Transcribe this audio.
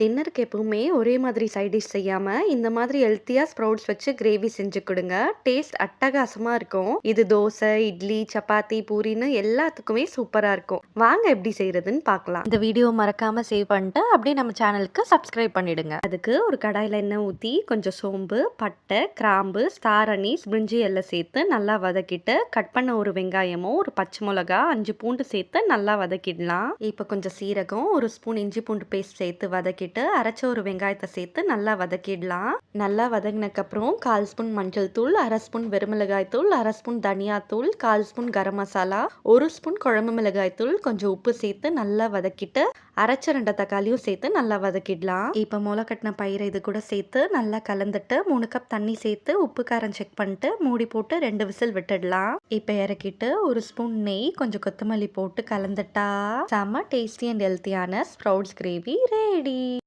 டின்னருக்கு எப்பவுமே ஒரே மாதிரி சைட் டிஷ் செய்யாமல் இந்த மாதிரி ஹெல்த்தியாக ஸ்ப்ரவுட்ஸ் வச்சு கிரேவி செஞ்சு கொடுங்க டேஸ்ட் அட்டகாசமாக இருக்கும். இது தோசை, இட்லி, சப்பாத்தி, பூரின்னு எல்லாத்துக்குமே சூப்பராக இருக்கும். வாங்க எப்படி செய்கிறதுன்னு பார்க்கலாம். இந்த வீடியோ மறக்காமல் சேவ் பண்ணிட்டு அப்படியே நம்ம சேனலுக்கு சப்ஸ்கிரைப் பண்ணிடுங்க. அதுக்கு ஒரு கடாயில் எண்ணெய் ஊற்றி கொஞ்சம் சோம்பு, பட்டை, கிராம்பு, ஸ்டார் அனீஸ், பிரிஞ்சி எல்லாம் சேர்த்து நல்லா வதக்கிட்டு, கட் பண்ண ஒரு வெங்காயமும், ஒரு பச்சை மிளகா, அஞ்சு பூண்டு சேர்த்து நல்லா வதக்கிடலாம். இப்போ கொஞ்சம் சீரகம், ஒரு ஸ்பூன் இஞ்சி பூண்டு பேஸ்ட் சேர்த்து வதக்கிட்டு, அரைச்ச ஒரு வெங்காயத்தை சேர்த்து நல்லா வதக்கிடலாம். நல்லா வதங்கினதுக்கப்புறம் கால் ஸ்பூன் மஞ்சள் தூள், அரை ஸ்பூன் வெறுமிளகாய் தூள், அரை ஸ்பூன் தனியா தூள், கால் ஸ்பூன் கரம் மசாலா, ஒரு ஸ்பூன் குழம்பு மிளகாய் தூள், கொஞ்சம் உப்பு சேர்த்து நல்லா வதக்கிட்டு, அரைச்ச ரெண்டு தக்காளியும் சேர்த்து நல்லா வதக்கிடலாம். இப்ப முளை கட்டின பயிரை இது கூட சேர்த்து நல்லா கலந்துட்டு, மூணு கப் தண்ணி சேர்த்து உப்பு காரம் செக் பண்ணிட்டு, மூடி போட்டு ரெண்டு விசில் விட்டுடலாம். இப்ப இறக்கிட்டு, ஒரு ஸ்பூன் நெய், கொஞ்சம் கொத்தமல்லி போட்டு கலந்துட்டா, செம்ம டேஸ்டி அண்ட் ஹெல்த்தியான ஸ்ப்ரவுட்ஸ் கிரேவி ரெடி.